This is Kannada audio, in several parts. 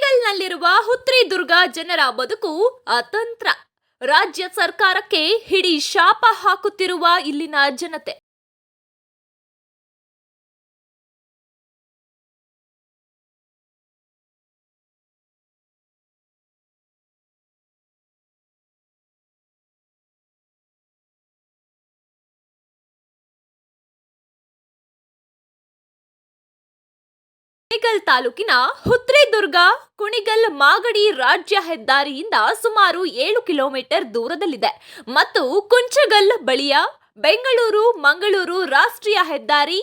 ಕುಣಿಗಲ್ನಲ್ಲಿರುವ ಹುತ್ರಿ ದುರ್ಗ ಜನರ ಬದುಕು ಅತಂತ್ರ. ರಾಜ್ಯ ಸರ್ಕಾರಕ್ಕೆ ಹಿಡಿ ಶಾಪ ಹಾಕುತ್ತಿರುವ ಇಲ್ಲಿನ ಜನತೆ. ಕುಣಿಗಲ್ ತಾಲೂಕಿನ ಹುತ್ರಿದುರ್ಗ ಕುಣಿಗಲ್ ಮಾಗಡಿ ರಾಜ್ಯ ಹೆದ್ದಾರಿಯಿಂದ ಸುಮಾರು ಏಳು ಕಿಲೋಮೀಟರ್ ದೂರದಲ್ಲಿದೆ ಮತ್ತು ಕುಂಚಗಲ್ ಬಳಿಯ ಬೆಂಗಳೂರು, ಮಂಗಳೂರು ರಾಷ್ಟ್ರೀಯ ಹೆದ್ದಾರಿ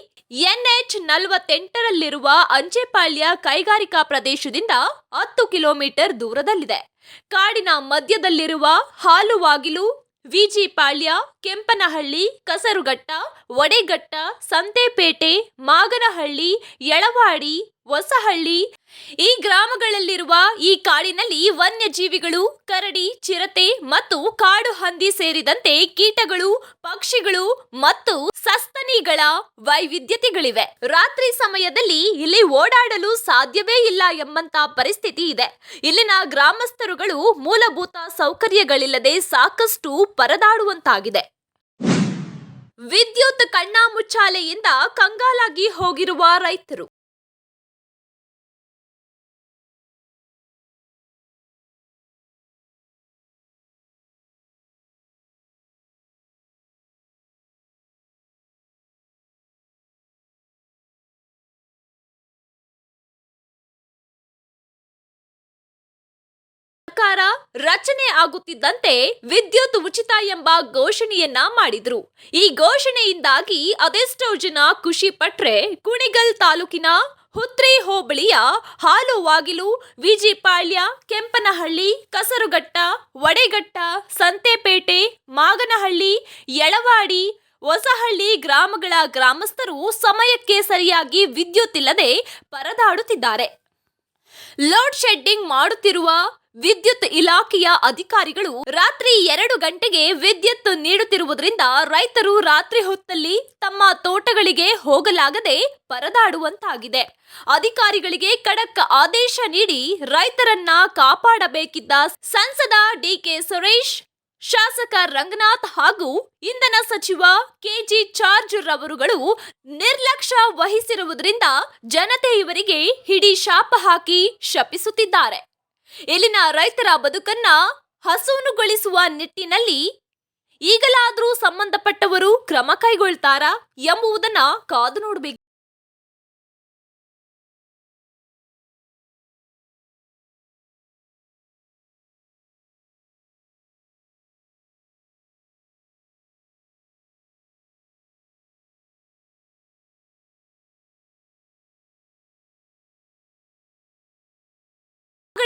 ಎನ್ಎಚ್ ನಲವತ್ತೆಂಟರಲ್ಲಿರುವ ಅಂಚೆಪಾಳ್ಯ ಕೈಗಾರಿಕಾ ಪ್ರದೇಶದಿಂದ ಹತ್ತು ಕಿಲೋಮೀಟರ್ ದೂರದಲ್ಲಿದೆ. ಕಾಡಿನ ಮಧ್ಯದಲ್ಲಿರುವ ಹಾಲುವಾಗಿಲು ವಿಜಿಪಾಳ್ಯ, ಕೆಂಪನಹಳ್ಳಿ, ಕಸರುಘಟ್ಟ ವಡೆಘಟ್ಟ ಸಂತೆಪೇಟೆ, ಮಾಗನಹಳ್ಳಿ, ಯಳವಾಡಿ, ಹೊಸಹಳ್ಳಿ ಈ ಗ್ರಾಮಗಳಲ್ಲಿರುವ ಈ ಕಾಡಿನಲ್ಲಿ ವನ್ಯಜೀವಿಗಳು, ಕರಡಿ, ಚಿರತೆ ಮತ್ತು ಕಾಡು ಹಂದಿ ಸೇರಿದಂತೆ ಕೀಟಗಳು, ಪಕ್ಷಿಗಳು ಮತ್ತು ಸಸ್ತನಿಗಳ ವೈವಿಧ್ಯತೆಗಳಿವೆ. ರಾತ್ರಿ ಸಮಯದಲ್ಲಿ ಇಲ್ಲಿ ಓಡಾಡಲು ಸಾಧ್ಯವೇ ಇಲ್ಲ ಎಂಬಂತ ಪರಿಸ್ಥಿತಿ ಇದೆ. ಇಲ್ಲಿನ ಗ್ರಾಮಸ್ಥರುಗಳು ಮೂಲಭೂತ ಸೌಕರ್ಯಗಳಿಲ್ಲದೆ ಸಾಕಷ್ಟು ಪರದಾಡುವಂತಾಗಿದೆ. ವಿದ್ಯುತ್ ಕಣ್ಣಾಮುಚ್ಚಾಲೆಯಿಂದ ಕಂಗಾಲಾಗಿ ಹೋಗಿರುವ ರೈತರು. ಸರ್ಕಾರ ರಚನೆ ಆಗುತ್ತಿದ್ದಂತೆ ವಿದ್ಯುತ್ ಉಚಿತ ಎಂಬ ಘೋಷಣೆಯನ್ನ ಮಾಡಿದ್ರು. ಈ ಘೋಷಣೆಯಿಂದಾಗಿ ಅದೆಷ್ಟೋ ಜನ ಖುಷಿ ಪಟ್ರೆ ಕುಣಿಗಲ್ ತಾಲೂಕಿನ ಹುತ್ರಿ ಹೋಬಳಿಯ ಹಾಲುವಾಗಿಲು ವಿಜಿಪಾಳ್ಯ ಕೆಂಪನಹಳ್ಳಿ, ಕಸರುಘಟ್ಟ, ವಡೆಘಟ್ಟ, ಸಂತೆಪೇಟೆ, ಮಾಗನಹಳ್ಳಿ, ಯಳವಾಡಿ, ಹೊಸಹಳ್ಳಿ ಗ್ರಾಮಗಳ ಗ್ರಾಮಸ್ಥರು ಸಮಯಕ್ಕೆ ಸರಿಯಾಗಿ ವಿದ್ಯುತ್ ಇಲ್ಲದೆ ಪರದಾಡುತ್ತಿದ್ದಾರೆ. ಲೋಡ್ ಶೆಡ್ಡಿಂಗ್ ಮಾಡುತ್ತಿರುವ ವಿದ್ಯುತ್ ಇಲಾಖೆಯ ಅಧಿಕಾರಿಗಳು ರಾತ್ರಿ ಎರಡು ಗಂಟೆಗೆ ವಿದ್ಯುತ್ ನೀಡುತ್ತಿರುವುದರಿಂದ ರೈತರು ರಾತ್ರಿ ಹೊತ್ತಲ್ಲಿ ತಮ್ಮ ತೋಟಗಳಿಗೆ ಹೋಗಲಾಗದೆ ಪರದಾಡುವಂತಾಗಿದೆ. ಅಧಿಕಾರಿಗಳಿಗೆ ಖಡಕ್ ಆದೇಶ ನೀಡಿ ರೈತರನ್ನ ಕಾಪಾಡಬೇಕಿದ್ದ ಸಂಸದ ಡಿಕೆ ಸುರೇಶ್, ಶಾಸಕ ರಂಗನಾಥ್ ಹಾಗೂ ಇಂಧನ ಸಚಿವ ಕೆಜಿ ಜಾರ್ಜ್ ರವರುಗಳು ನಿರ್ಲಕ್ಷ್ಯ ವಹಿಸಿರುವುದರಿಂದ ಜನತೆ ಇವರಿಗೆ ಹಿಡಿ ಶಾಪ ಹಾಕಿ ಶಪಿಸುತ್ತಿದ್ದಾರೆ. ಇಲ್ಲಿನ ರೈತರ ಬದುಕನ್ನ ಹಸುವನುಗೊಳಿಸುವ ನಿಟ್ಟಿನಲ್ಲಿ ಈಗಲಾದರೂ ಸಂಬಂಧಪಟ್ಟವರು ಕ್ರಮ ಕೈಗೊಳ್ತಾರಾ ಎಂಬುವುದನ್ನ ಕಾದು ನೋಡಬೇಕು.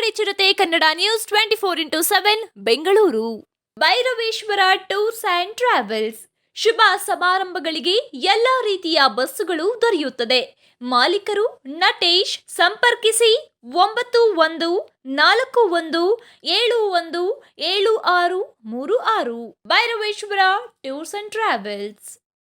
ಚಿರತೆ Kannada news twenty four into seven, Bengaluru. Bhairaveshwara tours and travels. ಶುಭ ಸಮಾರಂಭಗಳಿಗೆ ಎಲ್ಲ ರೀತಿಯ ಬಸ್ಸುಗಳು ದೊರೆಯುತ್ತದೆ. ಮಾಲೀಕರು, ನಟೇಶ್, ಸಂಪರ್ಕಿಸಿ ಒಂಬತ್ತು ಒಂದು ನಾಲ್ಕು ಒಂದು ಏಳು ಒಂದು ಏಳು ಆರು ಮೂರು ಆರು. Bhairaveshwara tours and travels.